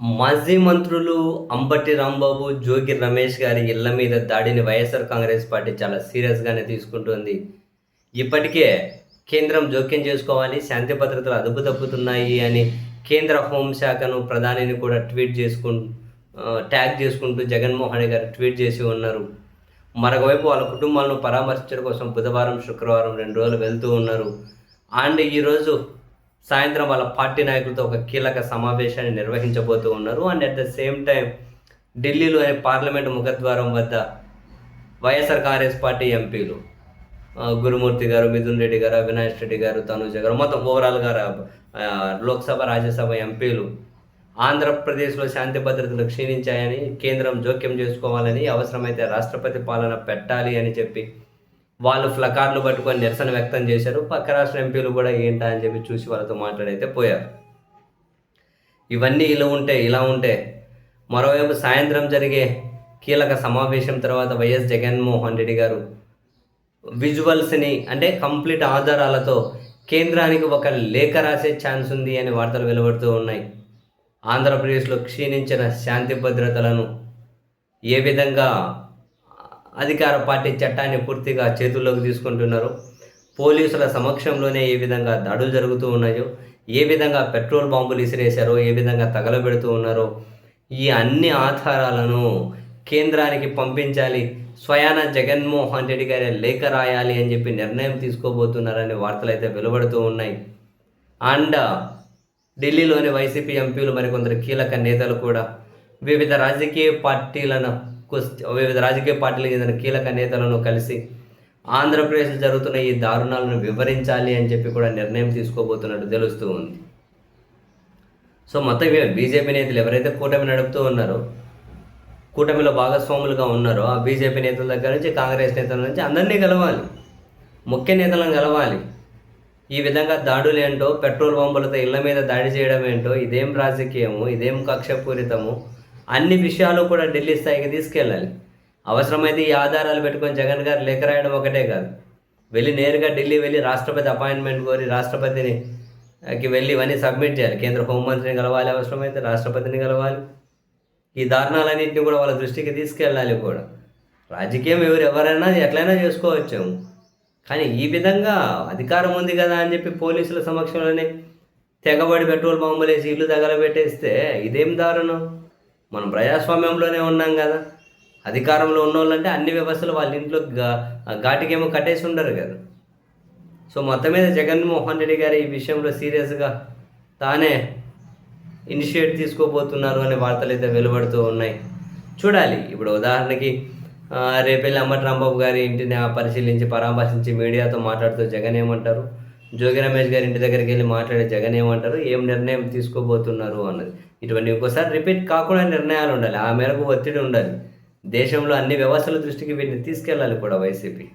మాజీ మంత్రులు అంబటి రాంబాబు జోగి రమేష్ గారి ఇళ్ళ మీద దాడిని వైఎస్ఆర్ కాంగ్రెస్ పార్టీ చాలా సీరియస్గానే తీసుకుంటుంది. ఇప్పటికే కేంద్రం జోక్యం చేసుకోవాలి శాంతి భద్రతలు అదుపు తప్పుతున్నాయి అని కేంద్ర హోంశాఖను ప్రధానిని కూడా ట్వీట్ చేసుకుంటూ ట్యాగ్ చేసుకుంటూ జగన్మోహన్ రెడ్డి గారు ట్వీట్ చేసి ఉన్నారు. మరొకవైపు వాళ్ళ కుటుంబాలను పరామర్శించడం కోసం బుధవారం శుక్రవారం రెండు రోజులు వెళ్తూ ఉన్నారు. అండ్ ఈరోజు సాయంత్రం వాళ్ళ పార్టీ నాయకులతో ఒక కీలక సమావేశాన్ని నిర్వహించబోతూ ఉన్నారు. And at the same time ఢిల్లీలోని పార్లమెంటు ముఖద్వారం వద్ద వైఎస్ఆర్ కాంగ్రెస్ పార్టీ ఎంపీలు గురుమూర్తి గారు మిథున్ రెడ్డి గారు అవినాష్ రెడ్డి గారు తనుజ గారు మొత్తం ఓవరాల్గా లోక్సభ రాజ్యసభ ఎంపీలు ఆంధ్రప్రదేశ్లో శాంతి భద్రతలు క్షీణించాయని కేంద్రం జోక్యం చేసుకోవాలని అవసరమైతే రాష్ట్రపతి పాలన పెట్టాలి అని చెప్పి వాళ్ళు ఫ్లకార్లు పట్టుకొని నిరసన వ్యక్తం చేశారు. పక్క రాష్ట్ర ఎంపీలు కూడా ఏంటా అని చెప్పి చూసి వాళ్ళతో మాట్లాడైతే పోయారు. ఇవన్నీ ఇలా ఉంటే ఇలా ఉంటే మరోవైపు సాయంత్రం జరిగే కీలక సమావేశం తర్వాత వైఎస్ జగన్మోహన్ రెడ్డి గారు విజువల్స్ని అంటే కంప్లీట్ ఆధారాలతో కేంద్రానికి ఒక లేఖ రాసే ఛాన్స్ ఉంది అని వార్తలు వెలువడుతూ ఉన్నాయి. ఆంధ్రప్రదేశ్లో క్షీణించిన శాంతి భద్రతలను ఏ విధంగా అధికార పార్టీ చట్టాన్ని పూర్తిగా చేతుల్లోకి తీసుకుంటున్నారు. పోలీసుల సమక్షంలోనే ఏ విధంగా దాడులు జరుగుతూ ఉన్నాయో ఏ విధంగా పెట్రోల్ బాంబులు ఇసిరేశారో ఏ విధంగా తగలబెడుతూ ఉన్నారో ఈ అన్ని ఆధారాలను కేంద్రానికి పంపించాలి. స్వయాన జగన్మోహన్ రెడ్డి గారి లేఖ రాయాలి అని చెప్పి నిర్ణయం తీసుకోబోతున్నారనే వార్తలు అయితే వెలువడుతూ ఉన్నాయి. అండ్ ఢిల్లీలోని వైసీపీ ఎంపీలు మరికొందరు కీలక నేతలు కూడా. వివిధ రాజకీయ పార్టీలను వివిధ రాజకీయ పార్టీలకు చెందిన కీలక నేతలను కలిసి ఆంధ్రప్రదేశ్లో జరుగుతున్న ఈ దారుణాలను వివరించాలి అని చెప్పి కూడా నిర్ణయం తీసుకోబోతున్నట్టు తెలుస్తూ ఉంది. సో మొత్తం బీజేపీ నేతలు ఎవరైతే కూటమి నడుపుతూ ఉన్నారో కూటమిలో భాగస్వాములుగా ఉన్నారో ఆ బీజేపీ నేతల దగ్గర నుంచి కాంగ్రెస్ నేతల నుంచి అందరినీ కలవాలి ముఖ్య నేతలను కలవాలి ఈ విధంగా దాడులు ఏంటో పెట్రోల్ పంపులతో ఇళ్ళ మీద దాడి చేయడం ఏంటో ఇదేం రాజకీయము ఇదేం కక్షపూరితము అన్ని విషయాలు కూడా ఢిల్లీ స్థాయికి తీసుకెళ్ళాలి. అవసరమైతే ఈ ఆధారాలు పెట్టుకొని జగన్ గారు లేఖ రాయడం ఒకటే కాదు. వెళ్ళి నేరుగా ఢిల్లీ వెళ్ళి రాష్ట్రపతి అపాయింట్మెంట్ కోరి రాష్ట్రపతిని కి వెళ్ళి ఇవన్నీ సబ్మిట్ చేయాలి. కేంద్ర హోంమంత్రిని కలవాలి అవసరమైతే రాష్ట్రపతిని కలవాలి. ఈ దారుణాలన్నింటినీ కూడా వాళ్ళ దృష్టికి తీసుకెళ్ళాలి కూడా. రాజకీయం ఎవరు ఎవరైనా ఎట్లయినా చేసుకోవచ్చు. కానీ ఈ విధంగా అధికారం ఉంది కదా అని చెప్పి పోలీసుల సమక్షంలోనే తెగబడి పెట్రోల్ బాంబులు వేసి ఇల్లు తగలబెట్టేస్తే ఇదేం దారుణం? మనం ప్రజాస్వామ్యంలోనే ఉన్నాం కదా. అధికారంలో ఉన్న వాళ్ళంటే అన్ని వ్యవస్థలు వాళ్ళ ఇంట్లో గా ఘాటికేమో కట్టేసి ఉండరు కదా. సో మొత్తం మీద జగన్మోహన్ రెడ్డి గారు ఈ విషయంలో సీరియస్గా తానే ఇనిషియేట్ తీసుకోబోతున్నారు అనే వార్తలు అయితే వెలువడుతూ ఉన్నాయి. చూడాలి. ఇప్పుడు ఉదాహరణకి రేపెళ్ళి అమ్మటి రాంబాబు గారి ఇంటిని పరిశీలించి పరామర్శించి మీడియాతో మాట్లాడుతూ జగన్ ఏమంటారు? జోగి రమేష్ గారి ఇంటి దగ్గరికి వెళ్ళి మాట్లాడే జగన్ ఏమంటారు? ఏం నిర్ణయం తీసుకోబోతున్నారు అన్నది. ఇటువంటి ఇంకోసారి రిపీట్ కాకుండా నిర్ణయాలు ఉండాలి. ఆ మేరకు ఒత్తిడి ఉండాలి. దేశంలో అన్ని వ్యవస్థల దృష్టికి వీటిని తీసుకెళ్ళాలి కూడా వైసీపీ.